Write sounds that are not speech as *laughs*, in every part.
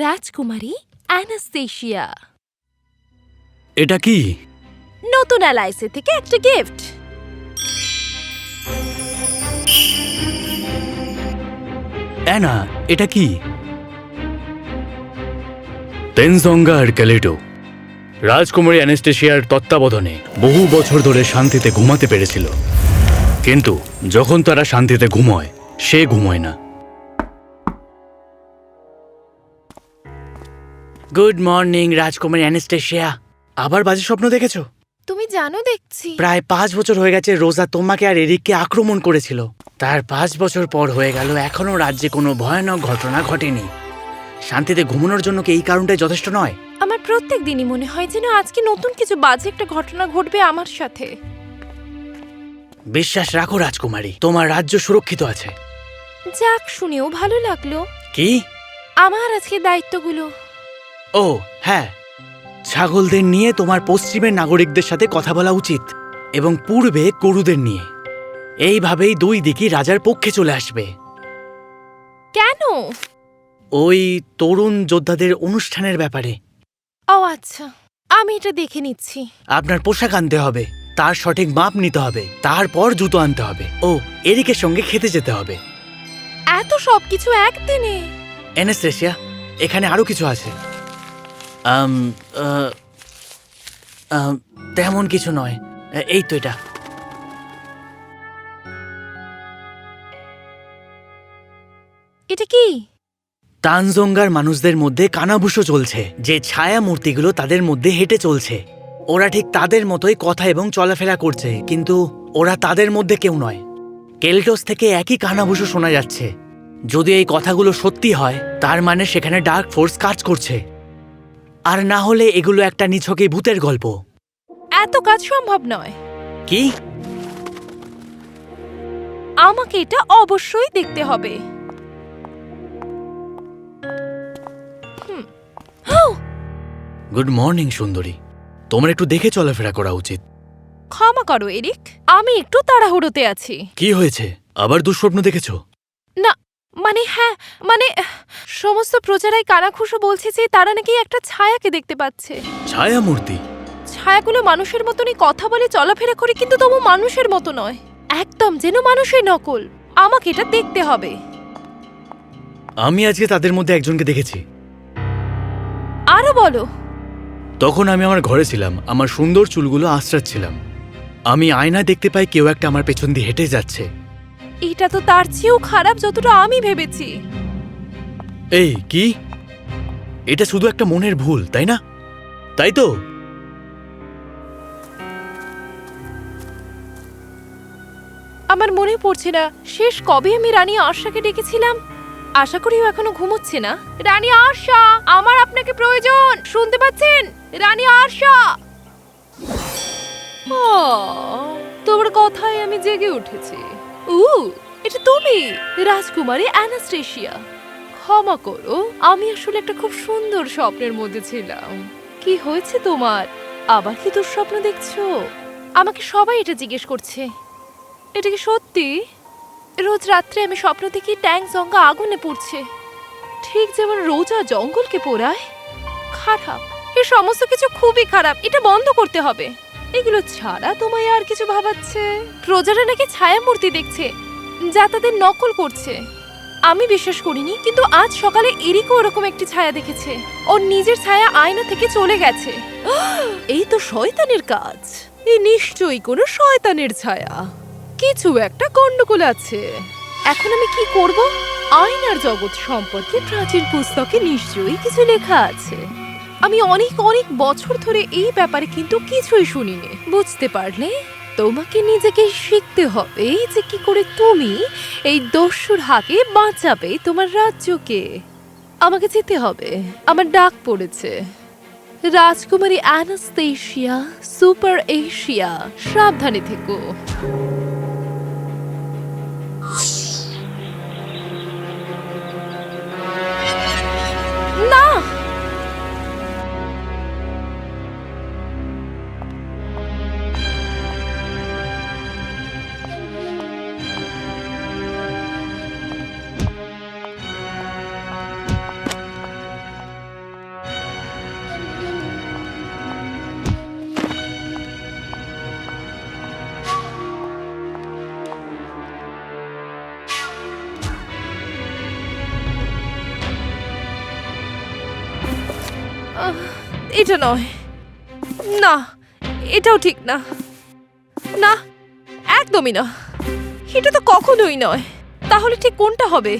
রাজকুমারী অ্যানাস্তেশিয়া এটা কি? নতুন অ্যালাইসে থেকে একটা গিফট। অ্যানা এটা কি? তেনজঙ্গা আর ক্যালেটো রাজকুমারী অ্যানেস্টেশিয়ার তত্ত্বাবধানে বহু বছর ধরে শান্তিতে ঘুমাতে পেরেছিল। কিন্তু যখন তারা শান্তিতে ঘুমোয় সে ঘুমোয় না। গুড মর্নিং রাজকুমারী অ্যানেস্টেশিয়া আবার বাজে স্বপ্ন দেখেছ? তুমি জানো দেখছি। প্রায় পাঁচ বছর হয়ে গেছে রোজা তোমাকে আর এরিককে আক্রমণ করেছিল। তার পাঁচ বছর পর হয়ে গেল এখনও রাজ্যে কোনো ভয়ানক ঘটনা ঘটেনি। শান্তিতে ঘুমানোর জন্য কি এই কারণটাই যথেষ্ট নয়? আমার প্রত্যেক দিনই মনে হয় যেন আজকে নতুন কিছু বাজে একটা ঘটনা ঘটবে আমার সাথে। বিশ্বাস রাখো রাজকুমারী তোমার রাজ্য সুরক্ষিত আছে। যাক শুনেও ভালো লাগল। কি? আমার আজকে দায়িত্বগুলো। ও হ্যাঁ। ছাগলদের নিয়ে তোমার পশ্চিমের নাগরিকদের সাথে কথা বলা উচিত এবং পূর্বে গরুদের নিয়ে। এইভাবেই দুই দিকই রাজার পক্ষে চলে আসবে। কেন? ওই তরুণ যোদ্ধাদের অনুষ্ঠানের ব্যাপারে। ও আচ্ছা। আমি এটা দেখে নিচ্ছি। আপনার পোশাক আনতে হবে তার সঠিক মাপ নিতে হবে তারপর জুতো আনতে হবে। ও এরিকের সঙ্গে খেতে যেতে হবে। এত সবকিছু একদিনে? এনেস্টেশিয়া এখানে আরও কিছু আছে। তেমন কিছু নয়। এই তো এটা। এটা কি? তানজঙ্গার মানুষদের মধ্যে কানাভূষো চলছে। যে ছায়া মূর্তিগুলো তাদের মধ্যে হেঁটে চলছে। ওরা ঠিক তাদের মতোই কথা এবং চলাফেরা করছে কিন্তু ওরা তাদের মধ্যে কেউ নয়। কেলটোস থেকে একই কানাভূষো শোনা যাচ্ছে। যদি এই কথাগুলো সত্যি হয় তার মানে সেখানে ডার্ক ফোর্স কাজ করছে। আর না হলে এগুলো একটা নিছকে ভূতের গল্প। এত কাজ সম্ভব নয়। কি? আমাকে এটা অবশ্যই দেখতে হবে। হুম। গুড মর্নিং সুন্দরী। তোমার একটু দেখে চলাফেরা করা উচিত। ক্ষমা করো এরিক। আমি একটু তাড়াহুড়োতে আছি। কি হয়েছে? আবার দুঃস্বপ্ন দেখেছ? না মানে হ্যাঁ মানে সমস্ত প্রজারাই কানাখুশো বলছে যে তারা নাকি একটা ছায়াকে দেখতে পাচ্ছে। ছায়া মূর্তি ছায়াগুলো মানুষের মতনই কথা বলে চলাফেরা করে কিন্তু তবু মানুষের মতো নয়। একদম যেন মানুষের নকল। আমাকে এটা দেখতে হবে। আমি আজকে তাদের মধ্যে একজনকে দেখেছি। আরও বলো। তখন আমি আমার ঘরে ছিলাম আমার সুন্দর চুলগুলো আশ্রাচ্ছিলাম। আমি আয়না দেখতে পাই কেউ একটা আমার পেছন দিয়ে হেঁটে যাচ্ছে। এটা তো তার চেয়েও খারাপ যতটা আমি ভেবেছি। এই কি? এটা শুধু একটা মনের ভুল তাই না? তাই তো? আমার মনে পড়ছে না শেষ কবে আমি রানী আশাকে ডেকেছিলাম? আশা করি ও এখনও ঘুমোচ্ছে না। রানী আশা আমার আপনাকে প্রয়োজন! শুনতে পাচ্ছেন? রানী আশা তোমার কথায় আমি জেগে উঠেছি। উ এটা তুমি, রাজকুমারী অ্যানাস্টেশিয়া। ক্ষমা করো, আমি আসলে একটা খুব সুন্দর স্বপ্নের মধ্যে ছিলাম। কি হয়েছে তোমার? আবার কি দুঃস্বপ্ন দেখছ? আমাকে সবাই এটা জিজ্ঞেস করছে। এটা কি সত্যি? রোজ রাত্রে আমি স্বপ্ন দেখি ট্যাঙ্ক জঙ্গা আগুনে পড়ছে। ঠিক যেমন রোজা জঙ্গলকে পোড়ায়। খারাপ এই সমস্ত কিছু খুবই খারাপ, এটা বন্ধ করতে হবে। এগুলো ছাড়া তোমায় আর কিছু ভাবাচ্ছে? প্রজারা নাকি ছায়া মূর্তি দেখছে, যা তাদের নকল করছে। আমি বিশ্বাস করিনি, কিন্তু আজ সকালে এরিকও ওরকম একটি ছায়া দেখেছে। ওর নিজের ছায়া আয়না থেকে চলে গেছে। *gasps* এই তো শয়তানের কাজ। এই নিশ্চয়ই কোনো শয়তানের ছায়া। কিছু একটা গন্ডগোল আছে। এখন আমি কি করব? আয়নার জগৎ সম্পর্কে প্রাচীন পুস্তকে নিশ্চয়ই কিছু লেখা আছে। আমি অনেক অনেক বছর ধরে এই ব্যাপারে কিন্তু কিছুই শুনিনি। বুঝতে পারলে তোমাকে নিজেকে শিখতে হবে যে কি করে তুমি এই দস্যুর হাতে বাঁচাবে তোমার রাজ্যকে। আমাকে যেতে হবে। আমার ডাক পড়েছে। রাজকুমারী অ্যানাস্তেশিয়া, সুপার এশিয়া, সাবধানে থেকো। এটা নয়। না, এটাও ঠিক না। না, একদমই না। এটা তো কখনোই নয়। তাহলে ঠিক কোনটা হবে?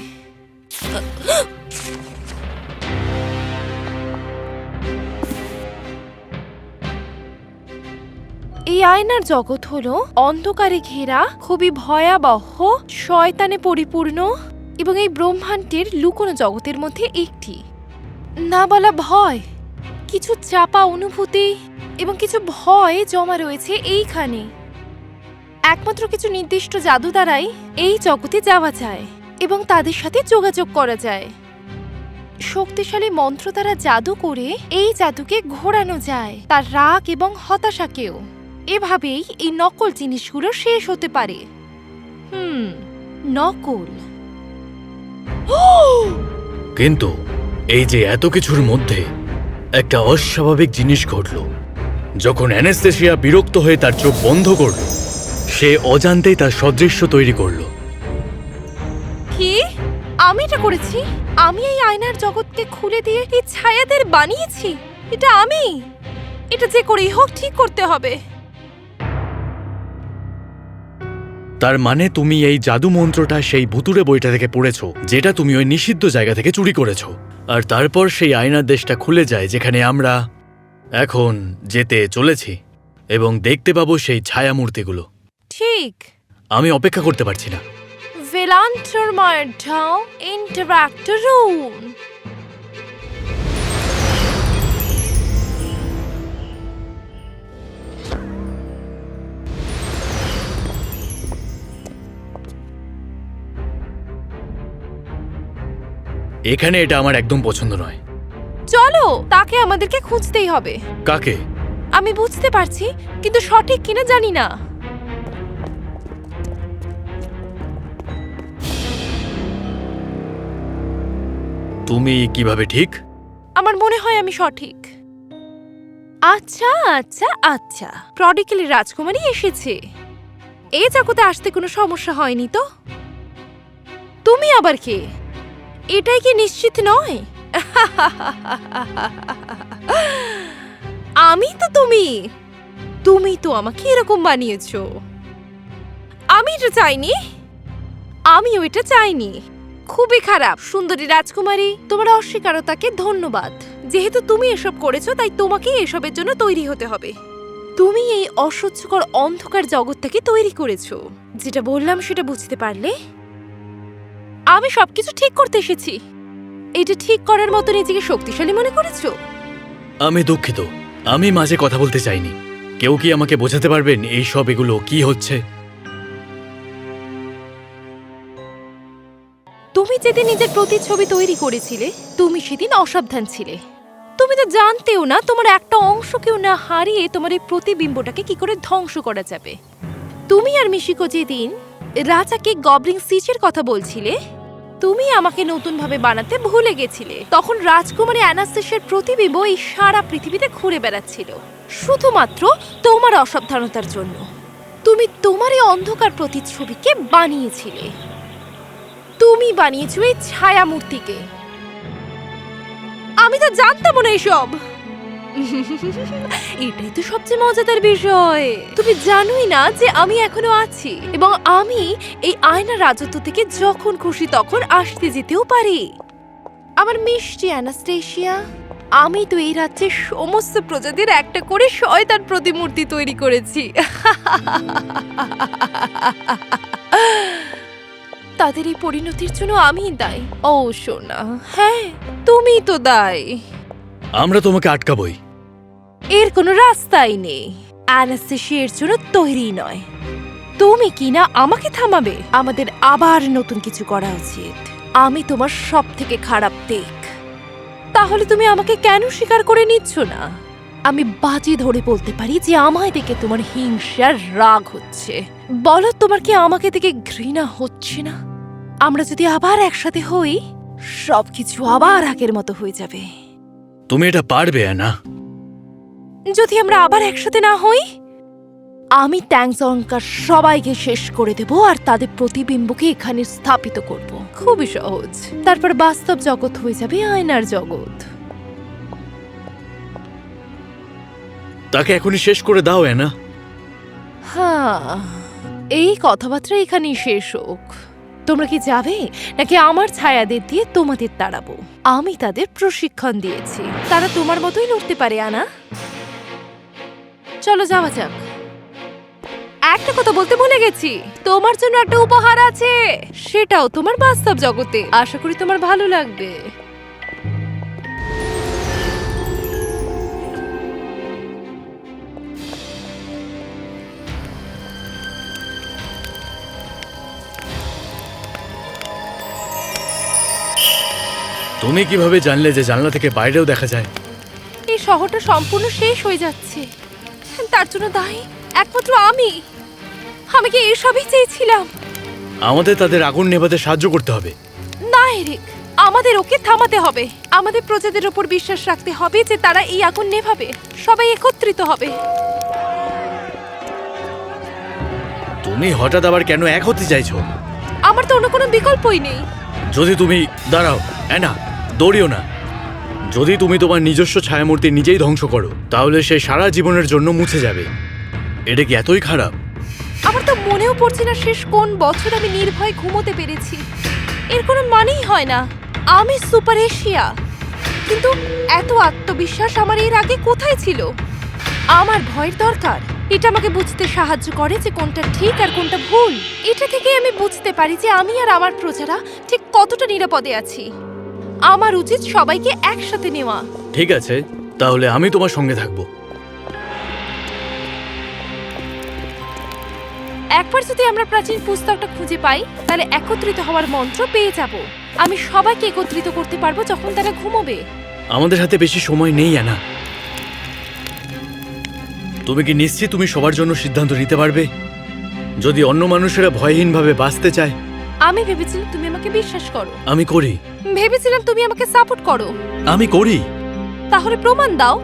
এই আয়নার জগৎ হলো অন্ধকারে ঘেরা, খুবই ভয়াবহ, শয়তানে পরিপূর্ণ এবং এই ব্রহ্মাণ্ডের লুকোনো জগতের মধ্যে একটি। না বলা ভয়। কিছু চাপা অনুভূতি এবং কিছু ভয় জমা রয়েছে এইখানে। একমাত্র কিছু নির্দিষ্ট জাদু দ্বারাই এই জগতে যাওয়া যায় এবং তাদের সাথে যোগাযোগ করা যায়। শক্তিশালী মন্ত্র দ্বারা জাদু করে এই জাদুকে ঘোরানো যায় তার রাগ এবং হতাশাকেও। এভাবেই এই নকল জিনিসগুলো শেষ হতে পারে। হুম, নকল। কিন্তু এই যে এত কিছুর মধ্যে একটা অস্বাভাবিক জিনিস ঘটল। যখন অ্যানেস্থেসিয়া বিরক্ত হয়ে তার চোখ বন্ধ করল সে অজান্তেই তার সদৃশ্য তৈরি করল। কি? আমি এটা করেছি? আমি এই আয়নার জগৎকে খুলে দিয়ে এই ছায়াদের বানিয়েছি? এটা আমি? এটা যে করেই হোক ঠিক করতে হবে। তার মানে তুমি এই জাদু মন্ত্রটা সেই ভুতুরে বইটা থেকে পড়েছো যেটা তুমি ওই নিষিদ্ধ জায়গা থেকে চুরি করেছ। আর তারপর সেই আয়নার দেশটা খুলে যায় যেখানে আমরা এখন যেতে চলেছি এবং দেখতে পাবো সেই ছায়া মূর্তিগুলো ঠিক। আমি অপেক্ষা করতে পারছি না। Velanter Martau ইন্টারাক্টর Room. এখানে এটা আমার একদম পছন্দ নয়। চলো তাকে আমাদেরকে খুঁজতেই হবে। কাকে? আমি বুঝতে পারছি কিন্তু সঠিক কিনা জানি না। তুমি কীভাবে ঠিক? আমার মনে হয় আমি সঠিক। আচ্ছা আচ্ছা আচ্ছা। প্রডিকেলি রাজকুমারী এসেছে। এই জগতে আসতে কোনো সমস্যা হয়নি তো? তুমি আবার কে? এটাই কি নিশ্চিত নয়? আমি তো তুমি। তুমি তো আমাকে এরকম বানিয়েছ। আমি এটা চাইনি। আমিও এটা চাইনি। খুবই খারাপ। সুন্দরী রাজকুমারী, তোমার অস্বীকারতাকে ধন্যবাদ। যেহেতু তুমি এসব করেছ, তাই তোমাকেই এসবের জন্য তৈরি হতে হবে। তুমি এই অসহ্যকর অন্ধকার জগৎটাকে তৈরি করেছ। যেটা বললাম, সেটা বুঝতে পারলে? আমি সবকিছু ঠিক করতে এসেছি। এটা ঠিক করার মতো নিজেকে শক্তিশালী মনে করেছ? আমি দুঃখিত। আমি মাঝে কথা বলতে চাইনি। কেউ কি আমাকে বোঝাতে পারবেন এই সব এগুলো কি হচ্ছে? তুমি যেদিন নিজের প্রতিচ্ছবি তৈরি করেছিলে তুমি সেদিন অসাবধান ছিলে। তুমি তো জানতেও না তোমার একটা অংশকেও না হারিয়ে তোমার এই প্রতিবিম্বটাকে কি করে ধ্বংস করা যাবে। তুমি আর মিশিকো যেদিন রাজাকে গবলিং সিচের কথা বলছিলে তুমি আমাকে নতুনভাবে বানাতে ভুলে গেছিলে। তখন রাজকুমারী অ্যানাস্টেসের প্রতিবিম্ব এই সারা পৃথিবীতে ঘুরে বেড়াচ্ছিল। শুধুমাত্র তোমার অসাবধানতার জন্য। তুমি তোমার এই অন্ধকার প্রতিচ্ছবিকে বানিয়েছিলে। তুমি বানিয়েছো এই ছায়া মূর্তিকে আমি তো জানতাম না এসব! *laughs* এটাই তো সবচেয়ে মজাদার বিষয়। তুমি জানোই না যে আমি এখনও আছি এবং আমি এই আয়না রাজত্ব থেকে যখন খুশি তখন আসতে যেতেও পারি। আমার মিষ্টি অ্যানাস্টেশিয়া, আমি তো এই রাজ্যের সমস্ত প্রজাতির একটা করে শয়তান প্রতিমূর্তি তৈরি করেছি। *laughs* তাদের এই পরিণতির জন্য আমি দায়ী। ও সোনা হ্যাঁ তুমি তো দায়ী। আমরা তোমাকে আটকাবই। এর কোনো রাস্তাই নেই। অ্যানাস্টেশিয়ার জন্য তৈরি নয়। তুমি কি না আমাকে থামাবে? আমাদের আবার নতুন কিছু করা উচিত। আমি তোমার সব থেকে খারাপ দিক। তাহলে তুমি আমাকে কেন স্বীকার করে নিচ্ছ না? আমি বাজি ধরে বলতে পারি যে আমায় দেখে তোমার হিংসার রাগ হচ্ছে। বলো, তোমার কি আমাকে দেখে ঘৃণা হচ্ছে না? আমরা যদি আবার একসাথে হই, সবকিছু আবার আগের মতো হয়ে যাবে। তুমি এটা পারবে না যদি আমরা আবার একসাথে না হই আমি ট্যাংজঙ্কার সবাইকে শেষ করে দেব আর তাদের প্রতিবিম্বকে এখানে স্থাপিত করব। খুবই সহজ। তারপর বাস্তব জগৎ হয়ে যাবে আয়নার জগৎ। তাকে এখনই শেষ করে দাও না হ্যাঁ এই কথাবার্তা এখানেই শেষ হোক। তোমরা কি যাবে? নাকি আমার ছায়াদের দিয়ে তোমাদের তাড়াবো? আমি তাদের প্রশিক্ষণ দিয়েছি। তারা তোমার মতোই লড়তে পারে, আনা। চলো যাওয়া যাক। একটা কথা বলতে ভুলে গেছি। তোমার জন্য একটা উপহার আছে। সেটাও তোমার বাস্তব জগতে। আশা করি তোমার ভালো লাগবে। তুমি কীভাবে জানলে যে জানলা থেকে বাইরেও দেখা যায়? এই শহরটা সম্পূর্ণ শেষ হয়ে যাচ্ছে। তার জন্য দায়ী একমাত্র আমি। আমি কি এসবই চেয়েছিলাম? আমাদের তাদের আগুন নেভাতে সাহায্য করতে হবে। না এরিক। আমাদের ওকে থামাতে হবে। আমাদের প্রজাদের ওপর বিশ্বাস রাখতে হবে যে তারা এই আগুন নেভাবে। সবাই একত্রিত হবে। তুমি হঠাৎ আবার কেন এক হতে চাইছো? আমার তো অন্য কোনো বিকল্পই নেই। যদি তুমি দাঁড়াও না দৌড়িও না। যদি তুমি তোমার নিজস্ব ছায়ামূর্তি নিজেই ধ্বংস করো, তাহলে সে সারা জীবনের জন্য মুছে যাবে। এটা কি এতই খারাপ? আমার তো মনেও পড়ছে না শেষ কোন বছর আমি নির্ভয়ে ঘুমোতে পেরেছি। এর কোনো মানেই হয় না। আমি সুপার এশিয়া। কিন্তু এত আত্মবিশ্বাস আমার এর আগে কোথায় ছিল? আমার ভয়ের দরকার। এটা আমাকে বুঝতে সাহায্য করে যে কোনটা ঠিক আর কোনটা ভুল। এটা থেকে আমি বুঝতে পারি যে আমি আর আমার প্রজারা ঠিক কতটা নিরাপদে আছি। আমার উচিত সবাইকে একসাথে নেওয়া। ঠিক আছে তাহলে আমি তোমার সঙ্গে থাকব। একবার যদি আমরা প্রাচীন পুস্তকটা খুঁজে পাই তাহলে একত্রিত হওয়ার মন্ত্র পেয়ে যাব। আমি সবাইকে একত্রিত করতে পারব যখন তারা ঘুমোবে। আমাদের হাতে বেশি সময় নেই না তুমি কি নিশ্চিত তুমি সবার জন্য সিদ্ধান্ত নিতে পারবে? যদি অন্য মানুষেরা ভয়হীনভাবে বাঁচতে চায় আমি ভেবেছিলাম তুমি আমাকে বিশ্বাস করো আমি করি ভেবেছিলাম তুমি আমাকে সাপোর্ট করো আমি করি তাহলে প্রমাণ দাও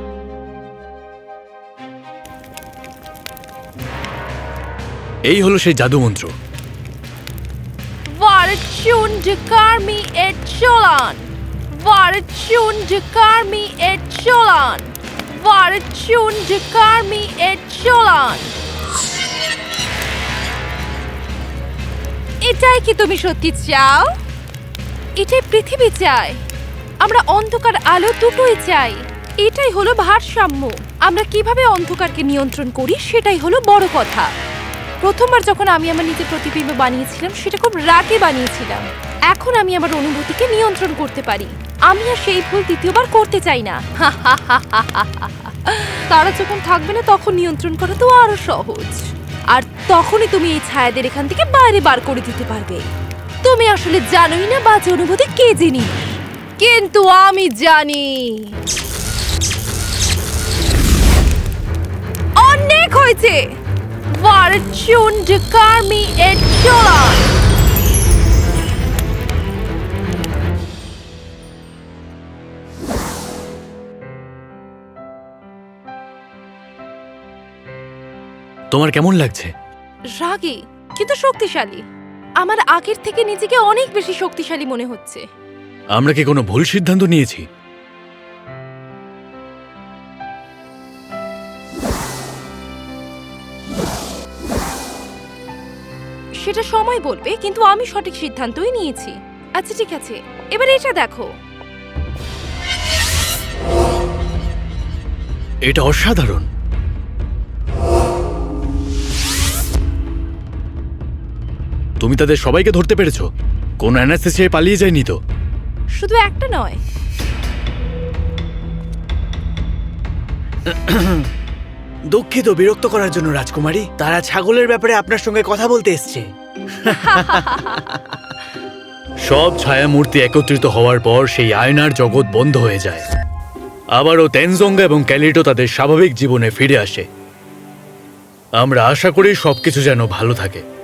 এই হলো সেই জাদু মন্ত্র Vartjund karmi et cholan. Vartjund karmi et cholan. Vartjund karmi et cholan. এটাই কি তুমি সত্যি চাও? এটাই পৃথিবী চায়। আমরা অন্ধকার আলো দুটোই চাই। এটাই হলো ভারসাম্য। আমরা কীভাবে অন্ধকারকে নিয়ন্ত্রণ করি সেটাই হলো বড় কথা। প্রথমবার যখন আমি আমার নিজের প্রতিবিম্ব বানিয়েছিলাম, সেটা খুব রাগে বানিয়েছিলাম। এখন আমি আমার অনুভূতিকে নিয়ন্ত্রণ করতে পারি। আমি আর সেই ভুল দ্বিতীয়বার করতে চাই না। *laughs* তারা যখন থাকবে না তখন নিয়ন্ত্রণ করা তো আরও সহজ। আর তখনই তুমি এই ছায়াদের এখান থেকে বাইরে বার করে দিতে পারবে। তুমি আসলে জানোই না বাজে অনুভূতি কে জিনিস কিন্তু আমি জানি। অনেক হয়েছে। Vartjund karmi et cholan. তোমার কেমন লাগছে? রাগী কিন্তু শক্তিশালী। আমার আগের থেকে নিজেকে অনেক বেশি শক্তিশালী মনে হচ্ছে। আমরা কি কোনো ভুল সিদ্ধান্ত নিয়েছি? সেটা সময় বলবে কিন্তু আমি সঠিক সিদ্ধান্তই নিয়েছি। আচ্ছা ঠিক আছে। এবার এটা দেখো। এটা অসাধারণ। তুমি তাদের সবাইকে ধরতে পেরেছ। কোন অ্যানাস্থেসিয়ায় পালিয়ে যায়নি তো। শুধু একটা নয়। দুঃখিত বিরক্ত করার জন্য রাজকুমারী। তারা ছাগলের ব্যাপারে আপনার সঙ্গে কথা বলতে এসছে। সব ছায়ামূর্তি একত্রিত হওয়ার পর সেই আয়নার জগৎ বন্ধ হয়ে যায়। আবারও তেনজঙ্গা এবং ক্যালিটো তাদের স্বাভাবিক জীবনে ফিরে আসে। আমরা আশা করি সবকিছু যেন ভালো থাকে।